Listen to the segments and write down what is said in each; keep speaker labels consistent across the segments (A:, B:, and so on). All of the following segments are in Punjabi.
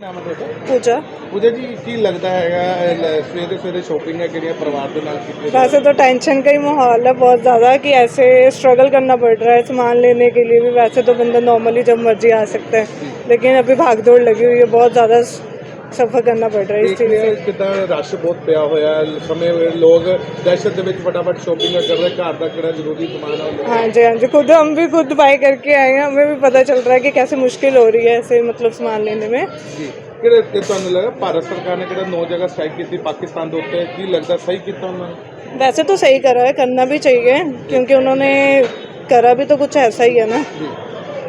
A: ਨਾਮ ਹੈ ਤੁਹਾਡਾ
B: ਪੂਜਾ
A: ਪੂਜਾ ਜੀ ਕੀ ਲੱਗਦਾ ਹੈਗਾ ਇਹ ਲ- ਸਵੇਰੇ ਸਵੇਰੇ ਸ਼ੋਪਿੰਗ ਹੈ ਕਿਹੜੀਆਂ ਪਰਿਵਾਰ ਦੇ ਨਾਲ ਕੀਤੀ
B: वैसे तो टेंशन का ही माहौल है बहुत ज़्यादा कि ऐसे स्ट्रगल करना पड़ रहा है सामान लेने के लिए भी वैसे तो बंदा नॉर्मली जब मर्जी आ सकता है लेकिन अभी भाग दौड़ लगी हुई है बहुत ज़्यादा सफ़र करना पड़ रहा है इस
A: ਦੇਖ
B: चीज़
A: ਲਿਆ
B: से
A: ਕਿਦਾਂ ਰਸ਼ ਬਹੁਤ ਪਿਆ ਹੋਇਆ ਹੈ। ਸਮੇਂ ਵੇਲੇ ਲੋਕ ਦਹਿਸ਼ਤ ਦੇ ਵਿੱਚ ਫਟਾਫਟ ਸ਼ੋਪਿੰਗ ਕਰ ਰਹੇ ਘਰ ਦਾ ਕਿਹੜਾ ਜ਼ਰੂਰੀ ਸਮਾਨ ਹੈ ਉਹ
B: हाँ जी हाँ जी खुद हम भी खुद बाई करके आए हैं हमें भी पता चल रहा है कि कैसे मुश्किल हो रही है ऐसे मतलब सामान लेने में
A: ਜੀ ਕਿਹੜੇ ਤੇ ਤੁਹਾਨੂੰ ਲੱਗਾ ਭਾਰਤ ਸਰਕਾਰ ਨੇ ਕਿਹੜਾ ਨੌ ਜਗ੍ਹਾ ਸਟ੍ਰਾਈਕ ਕੀਤੀ ਪਾਕਿਸਤਾਨ ਦੇ ਉੱਤੇ ਕੀ ਲੱਗਦਾ ਸਹੀ ਕੀਤਾ ਉਹਨਾਂ ਨੇ
B: वैसे तो सही करा है करना भी चाहिए क्योंकि उन्होंने करा भी तो कुछ ऐसा ही है ना
A: ਜੀ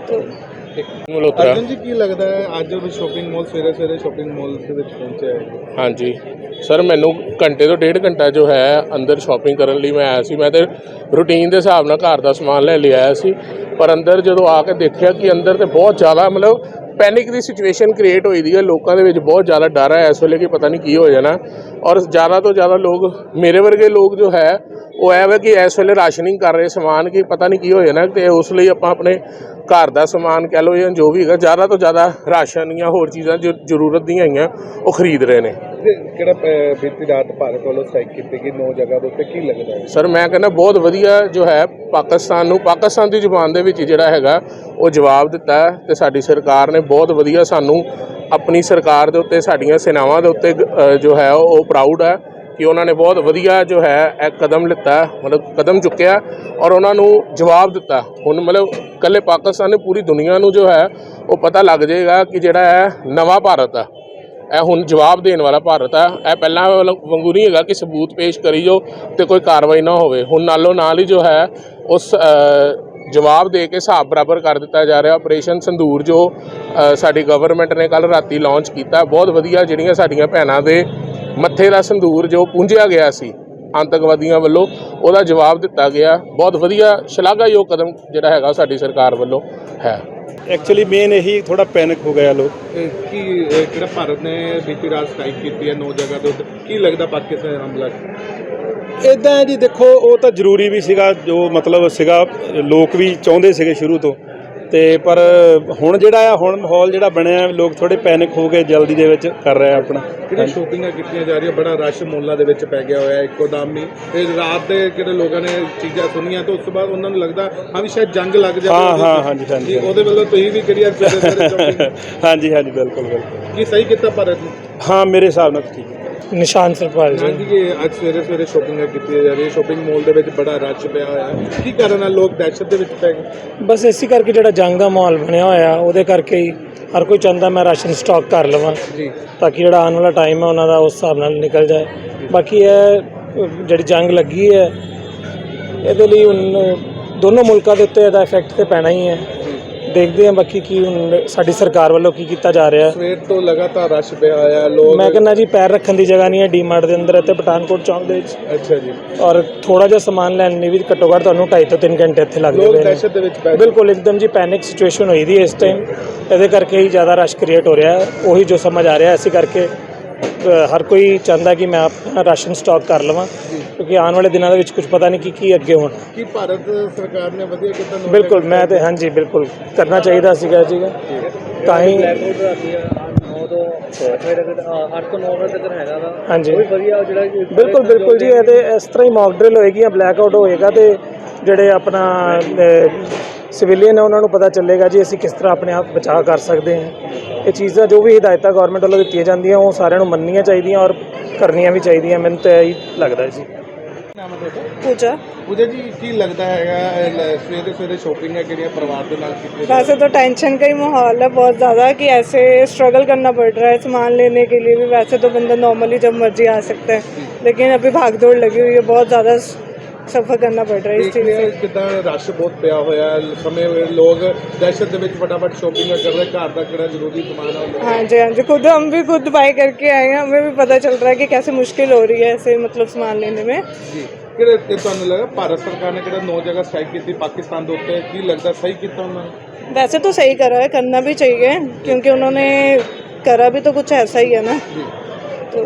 B: तो
C: ਮਲਹੋਤਰਾ।
A: ਅਰਜਨ ਜੀ ਕੀ ਲੱਗਦਾ ਹੈ ਅੱਜ ਸ਼ੋਪਿੰਗ ਮਾਲ ਸਵੇਰੇ ਸਵੇਰੇ ਸ਼ੋਪਿੰਗ ਮਾਲ ਦੇ ਵਿੱਚ ਪਹੁੰਚਿਆ ਹੈ?
C: ਹਾਂਜੀ। ਸਰ ਮੈਨੂੰ ਘੰਟੇ ਤੋਂ ਡੇਢ ਘੰਟਾ ਜੋ ਹੈ ਅੰਦਰ ਸ਼ਾਪਿੰਗ ਕਰਨ ਲਈ ਮੈਂ ਆਇਆ ਸੀ। ਮੈਂ ਤੇ ਰੂਟੀਨ ਦੇ ਹਿਸਾਬ ਨਾਲ ਘਰ ਦਾ ਸਮਾਨ ਲੈ ਲਿਆ ਆਇਆ ਸੀ। ਪਰ ਅੰਦਰ ਜਦੋਂ ਆ ਕੇ ਦੇਖਿਆ ਕਿ ਅੰਦਰ ਤੇ ਬਹੁਤ ਜ਼ਿਆਦਾ ਮਤਲਬ ਪੈਨਿਕ ਦੀ ਸਿਚੁਏਸ਼ਨ ਕ੍ਰੀਏਟ ਹੋਈ ਦੀ ਹੈ। ਲੋਕਾਂ ਦੇ ਵਿੱਚ ਬਹੁਤ ਜ਼ਿਆਦਾ ਡਰ ਹੈ। ਇਸ ਵੇਲੇ ਕਿ ਪਤਾ ਨਹੀਂ ਕੀ ਹੋ ਜਾਣਾ। ਔਰ ਜ਼ਿਆਦਾ ਤੋਂ ਜ਼ਿਆਦਾ ਲੋਕ ਮੇਰੇ ਵਰਗੇ ਲੋਕ ਜੋ ਹੈ ਉਹ ਐ ਵਾ ਕਿ ਇਸ ਵੇਲੇ ਰਾਸ਼ਨਿੰਗ ਕਰ ਰਹੇ ਸਮਾਨ ਕਿ ਪਤਾ ਨਹੀਂ ਕੀ ਹੋ ਜਾਣਾ ਤੇ ਉਸ ਲਈ ਆਪਾਂ ਆਪਣੇ ਘਰ ਦਾ ਸਮਾਨ ਕਹਿ ਲਓ ਜਾਂ ਜੋ ਵੀ ਹੈਗਾ ਜ਼ਿਆਦਾ ਤੋਂ ਜ਼ਿਆਦਾ ਰਾਸ਼ਨ ਜਾਂ ਹੋਰ ਚੀਜ਼ਾਂ ਜੋ ਜ਼ਰੂਰਤ ਦੀਆਂ ਹੈਗੀਆਂ ਉਹ ਖਰੀਦ ਰਹੇ ਨੇ।
A: ਕਿਹੜਾ ਬੀਤੀ ਰਾਤ ਭਾਰਤ ਵੱਲੋਂ ਸਟ੍ਰਾਈਕ ਕੀਤੀ ਗਈ ਨੌ ਜਗ੍ਹਾ ਦੇ ਉੱਤੇ ਕੀ ਲੱਗਦਾ ਹੈ?
C: ਸਰ ਮੈਂ ਕਹਿੰਦਾ ਬਹੁਤ ਵਧੀਆ ਜੋ ਹੈ ਪਾਕਿਸਤਾਨ ਨੂੰ ਪਾਕਿਸਤਾਨ ਦੀ ਜ਼ੁਬਾਨ ਦੇ ਵਿੱਚ ਜਿਹੜਾ ਹੈਗਾ ਉਹ ਜਵਾਬ ਦਿੱਤਾ ਹੈ ਤੇ ਸਾਡੀ ਸਰਕਾਰ ਨੇ ਬਹੁਤ ਵਧੀਆ ਸਾਨੂੰ ਆਪਣੀ ਸਰਕਾਰ ਦੇ ਉੱਤੇ ਸਾਡੀਆਂ ਸੈਨਾਵਾਂ ਦੇ ਉੱਤੇ ਜੋ ਹੈ ਉਹ ਪ੍ਰਾਊਡ ਹੈ ਕਿ ਉਹਨਾਂ ਨੇ ਬਹੁਤ ਵਧੀਆ ਜੋ ਹੈ ਇਹ ਕਦਮ ਲਿੱਤਾ ਮਤਲਬ ਕਦਮ ਚੁੱਕਿਆ ਔਰ ਉਹਨਾਂ ਨੂੰ ਜਵਾਬ ਦਿੱਤਾ ਹੁਣ ਮਤਲਬ ਕੱਲੇ ਪਾਕਿਸਤਾਨ ਨੇ ਪੂਰੀ ਦੁਨੀਆ ਨੂੰ ਜੋ ਹੈ ਉਹ ਪਤਾ ਲੱਗ ਜਾਏਗਾ ਕਿ ਜਿਹੜਾ ਹੈ ਨਵਾਂ ਭਾਰਤ ਆ ਇਹ ਹੁਣ ਜਵਾਬ ਦੇਣ ਵਾਲਾ ਭਾਰਤ ਆ ਇਹ ਪਹਿਲਾਂ ਵਾਲਾ ਵਾਂਗੂ ਨਹੀਂ ਹੈਗਾ ਕਿ ਸਬੂਤ ਪੇਸ਼ ਕਰੀ ਜੋ ਤੇ ਕੋਈ ਕਾਰਵਾਈ ਨਾ ਹੋਵੇ। ਹੁਣ ਨਾਲੋਂ ਨਾਲ ਹੀ ਜੋ ਹੈ ਉਸ ਅ, ਜਵਾਬ ਦੇ ਕੇ ਹਿਸਾਬ ਬਰਾਬਰ ਕਰ ਦਿੱਤਾ ਜਾ ਰਿਹਾ। ਆਪਰੇਸ਼ਨ ਸੰਦੂਰ ਜੋ ਸਾਡੀ ਗਵਰਨਮੈਂਟ ਨੇ ਕੱਲ ਰਾਤੀ ਲਾਂਚ ਕੀਤਾ ਬਹੁਤ ਵਧੀਆ ਜਿਹੜੀਆਂ ਸਾਡੀਆਂ ਭੈਣਾਂ ਦੇ ਮੱਥੇ ਦਾ ਸੰਦੂਰ ਜੋ ਪੂੰਝਿਆ ਗਿਆ ਸੀ ਆਤੰਕਵਾਦੀਆਂ ਵੱਲੋਂ ਉਹਦਾ ਜਵਾਬ ਦਿੱਤਾ ਗਿਆ। ਬਹੁਤ ਵਧੀਆ ਸ਼ਲਾਘਾਯੋਗ ਕਦਮ ਜਿਹੜਾ ਹੈਗਾ ਸਾਡੀ ਸਰਕਾਰ ਵੱਲੋਂ ਹੈ।
D: ਐਕਚੁਅਲੀ ਮੇਨ ਇਹੀ ਥੋੜਾ ਪੈਨਿਕ ਹੋ ਗਿਆ ਲੋਕ।
A: ਕੀ ਕਿਹੜਾ ਭਾਰਤ ਨੇ ਬੀਤੀ ਰਾਤ ਸਟ੍ਰਾਈਕ ਕੀਤੀ ਹੈ ਨੌ ਜਗ੍ਹਾ ਦੇ ਉੱਤੇ ਕੀ ਲੱਗਦਾ ਪਾਕਿਸਤਾਨ ਹਮਲਾ?
D: ਇਦਾਂ ਜੀ ਦੇਖੋ ਉਹ ਤਾਂ ਜ਼ਰੂਰੀ ਵੀ ਸੀਗਾ ਜੋ ਮਤਲਬ ਸੀਗਾ ਲੋਕ ਵੀ ਚਾਹੁੰਦੇ ਸੀਗੇ ਸ਼ੁਰੂ ਤੋਂ। ਤੇ ਪਰ ਹੁਣ ਜਿਹੜਾ ਆ ਹੁਣ ਮਾਹੌਲ ਜਿਹੜਾ ਬਣਿਆ ਲੋਕ ਥੋੜੇ ਪੈਨਿਕ ਹੋ ਗਏ ਜਲਦੀ ਦੇ ਵਿੱਚ ਕਰ ਰਹੇ ਆ ਆਪਣਾ।
A: ਕਿਹੜੀ ਸ਼ੋਪਿੰਗਾਂ ਕੀਤੀਆਂ ਜਾ ਰਹੀਆਂ? ਬੜਾ ਰਸ਼ ਮੋਲਾਂ ਦੇ ਵਿੱਚ ਪੈ ਗਿਆ ਹੋਇਆ ਇੱਕੋ ਦਮ ਹੀ। ਤੇ ਰਾਤ ਦੇ ਕਿਹੜੇ ਲੋਕਾਂ ਨੇ ਚੀਜ਼ਾਂ ਸੁਣੀਆਂ ਤੇ ਉਸ ਤੋਂ ਬਾਅਦ ਉਹਨਾਂ ਨੂੰ ਲੱਗਦਾ ਹਾਂ ਵੀ ਸ਼ਾਇਦ ਜੰਗ ਲੱਗ ਜਾਵੇ।
D: ਹਾਂ ਹਾਂ। ਹਾਂਜੀ ਹਾਂਜੀ
A: ਉਹਦੇ ਵੱਲੋਂ ਤੁਸੀਂ ਵੀ ਕਿਹੜੀ
D: ਹਾਂਜੀ ਹਾਂਜੀ ਬਿਲਕੁਲ ਬਿਲਕੁਲ।
A: ਕੀ ਸਹੀ ਕੀਤਾ ਭਾਰਤ ਨੇ?
D: ਹਾਂ ਮੇਰੇ ਹਿਸਾਬ ਨਾਲ ਠੀਕ ਹੈ।
B: ਨਿਸ਼ਾਨ ਸਰਪਾਲ
A: ਜੀ। ਜੀ ਅੱਜ ਸਵੇਰੇ ਸਵੇਰੇ ਸ਼ੋਪਿੰਗ ਕੀਤੀ ਜਾ ਰਹੀ ਸ਼ੋਪਿੰਗ ਮਾਲ ਦੇ ਵਿੱਚ ਬੜਾ ਰੱਛ ਪਿਆ ਹੋਇਆ ਹੈ। ਕੀ ਕਾਰਨ ਨਾਲ ਲੋਕ ਦਹਿਸ਼ਤ ਦੇ ਵਿੱਚ ਪੈ ਗਏ।
E: ਬਸ ਇਸੇ ਕਰਕੇ ਜਿਹੜਾ ਜੰਗ ਦਾ ਮਾਹੌਲ ਬਣਿਆ ਹੋਇਆ ਉਹਦੇ ਕਰਕੇ ਹੀ ਹਰ ਕੋਈ ਚਾਹੁੰਦਾ ਮੈਂ ਰਾਸ਼ਨ ਸਟਾਕ ਕਰ ਲਵਾਂ
A: ਜੀ।
E: ਤਾਂ ਕਿ ਜਿਹੜਾ ਆਉਣ ਵਾਲਾ ਟਾਈਮ ਹੈ ਉਹਨਾਂ ਦਾ ਉਸ ਹਿਸਾਬ ਨਾਲ ਨਿਕਲ ਜਾਏ। ਬਾਕੀ ਇਹ ਜਿਹੜੀ ਜੰਗ ਲੱਗੀ ਹੈ ਇਹਦੇ ਲਈ ਹੁਣ ਦੋਨੋਂ ਮੁਲਕਾਂ ਦੇ ਉੱਤੇ ਇਹਦਾ ਇਫੈਕਟ ਤੇ ਪੈਣਾ ਹੀ ਹੈ। ਦੇਖਦੇ ਹਾਂ ਬਾਕੀ ਕੀ ਹੁਣ ਸਾਡੀ ਸਰਕਾਰ ਵੱਲੋਂ ਕੀ ਕੀਤਾ ਜਾ ਰਿਹਾ।
A: ਸਵੇਰ ਤੋਂ ਲਗਾਤਾਰ ਰਸ਼ ਪਿਆ ਹੋਇਆ ਹੈ ਲੋਕ
E: ਮੈਂ ਕਹਿੰਦਾ ਜੀ ਪੈਰ ਰੱਖਣ ਦੀ ਜਗ੍ਹਾ ਨਹੀਂ ਹੈ ਡੀਮਾਰਟ ਦੇ ਅੰਦਰ ਅਤੇ ਪਠਾਨਕੋਟ ਚੌਂਕ ਦੇ ਵਿੱਚ।
A: ਅੱਛਾ ਜੀ।
E: ਔਰ ਥੋੜਾ ਜਿਹਾ ਸਮਾਨ ਲੈਣ ਲਈ ਵੀ ਘੱਟੋ ਘੱਟ ਤੁਹਾਨੂੰ 2.5 ਤੋਂ 3 ਘੰਟੇ ਇੱਥੇ ਲੱਗਦੇ
A: ਲੋਕ
E: ਨੇ।
A: ਦਹਿਸ਼ਤ ਦੇ ਵਿੱਚ ਪੈ ਗਏ।
E: ਬਿਲਕੁਲ ਇੱਕਦਮ ਜੀ ਪੈਨਿਕ ਸਿਚੁਏਸ਼ਨ ਹੋਈ ਦੀ ਹੈ ਇਸ ਟਾਈਮ ਇਹਦੇ ਕਰਕੇ ਹੀ ਜ਼ਿਆਦਾ ਰਸ਼ ਕ੍ਰੀਏਟ ਹੋ ਰਿਹਾ ਹੈ। ਉਹੀ ਜੋ ਸਮਝ ਆ ਰਿਹਾ ਇਸੇ ਕਰਕੇ ਹਰ ਕੋਈ ਚਾਹੁੰਦਾ ਕਿ ਮੈਂ ਆਪਣਾ ਰਾਸ਼ਨ ਸਟਾਕ ਕਰ ਲਵਾਂ ਕਿਉਂਕਿ ਆਉਣ ਵਾਲੇ ਦਿਨਾਂ ਦੇ ਵਿੱਚ ਕੁਝ ਪਤਾ ਨਹੀਂ ਕਿ ਕੀ ਅੱਗੇ ਹੋਣਾ।
A: ਕੀ ਭਾਰਤ ਸਰਕਾਰ ਨੇ ਵਧੀਆ ਕੀਤਾ ਨੌ
E: ਬਿਲਕੁਲ ਮੈਂ ਤੇ ਹਾਂਜੀ ਬਿਲਕੁਲ ਕਰਨਾ ਚਾਹੀਦਾ ਸੀਗਾ ਜੀਗਾ ਤਾਂ ਹੀ ਹਾਂਜੀ। ਬਿਲਕੁਲ ਬਿਲਕੁਲ ਜੀ ਇਹਦੇ ਇਸ ਤਰ੍ਹਾਂ ਹੀ ਮੌਕ ਡਰਿਲ ਹੋਏਗੀ ਜਾਂ ਬਲੈਕ ਆਊਟ ਹੋਏਗਾ ਤੇ ਜਿਹੜੇ ਆਪਣਾ ਸਿਵਿਲੀਅਨ ਹੈ ਉਹਨਾਂ ਨੂੰ ਪਤਾ ਚੱਲੇਗਾ ਜੀ ਅਸੀਂ ਕਿਸ ਤਰ੍ਹਾਂ ਆਪਣੇ ਆਪ ਬਚਾਅ ਕਰ ਸਕਦੇ ਹਾਂ ਇਹ ਚੀਜ਼ਾਂ ਜੋ ਵੀ ਹਦਾਇਤਾਂ ਗਵਰਨਮੈਂਟ ਵੱਲੋਂ ਦਿੱਤੀਆਂ ਜਾਂਦੀਆਂ ਉਹ ਸਾਰਿਆਂ ਨੂੰ ਮੰਨਣੀਆਂ ਚਾਹੀਦੀਆਂ ਔਰ ਕਰਨੀਆਂ ਵੀ ਚਾਹੀਦੀਆਂ ਮੈਨੂੰ ਤਾਂ ਇਹੀ ਲੱਗਦਾ ਜੀ
A: ਨਾਮ ਹੈ ਤੁਹਾਡਾ
B: पूजा
A: ਪੂਜਾ ਜੀ ਕੀ ਲੱਗਦਾ ਹੈਗਾ ਇਹ ਲ- ਸਵੇਰੇ ਸਵੇਰੇ ਸ਼ੋਪਿੰਗ ਹੈ ਕਿਹੜੀਆਂ ਪਰਿਵਾਰ ਦੇ ਨਾਲ ਕੀਤੀ ਜਾ
B: वैसे तो टेंशन का ही माहौल है बहुत ज़्यादा कि ऐसे स्ट्रगल करना पड़ रहा है सामान लेने के लिए भी वैसे तो बंदा नॉर्मली जब मर्जी आ सकता है लेकिन अभी भाग दौड़ लगी हुई है बहुत ज़्यादा सफ़र करना पड़ रहा है इस
A: ਦੇਖ
B: चीज़
A: ਲਿਆ
B: से
A: ਕਿਦਾਂ ਰਸ਼ ਬਹੁਤ ਪਿਆ ਹੋਇਆ ਹੈ ਸਮੇਂ ਵੇਲੇ ਲੋਕ ਦਹਿਸ਼ਤ ਦੇ ਵਿੱਚ ਫਟਾਫਟ ਸ਼ੋਪਿੰਗ ਕਰ ਰਹੇ ਘਰ ਦਾ ਕਿਹੜਾ ਜ਼ਰੂਰੀ ਸਮਾਨ ਹੈ ਉਹ
B: हाँ जी हाँ जी खुद हम भी खुद बाई करके आए हैं हमें भी पता चल रहा है कि कैसे मुश्किल हो रही है ऐसे मतलब सामान लेने में
A: ਜੀ ਕਿਹੜੇ ਤੇ ਤੁਹਾਨੂੰ ਲੱਗਾ ਭਾਰਤ ਸਰਕਾਰ ਨੇ ਕਿਹੜਾ ਨੌ ਜਗ੍ਹਾ ਸਟ੍ਰਾਈਕ ਕੀਤੀ ਪਾਕਿਸਤਾਨ ਦੇ ਉੱਤੇ ਕੀ ਲੱਗਦਾ ਸਹੀ ਕੀਤਾ ਉਹਨਾਂ ਨੇ
B: वैसे तो सही करा है करना भी चाहिए क्योंकि उन्होंने करा भी तो कुछ ऐसा ही है ना
A: ਜੀ
B: तो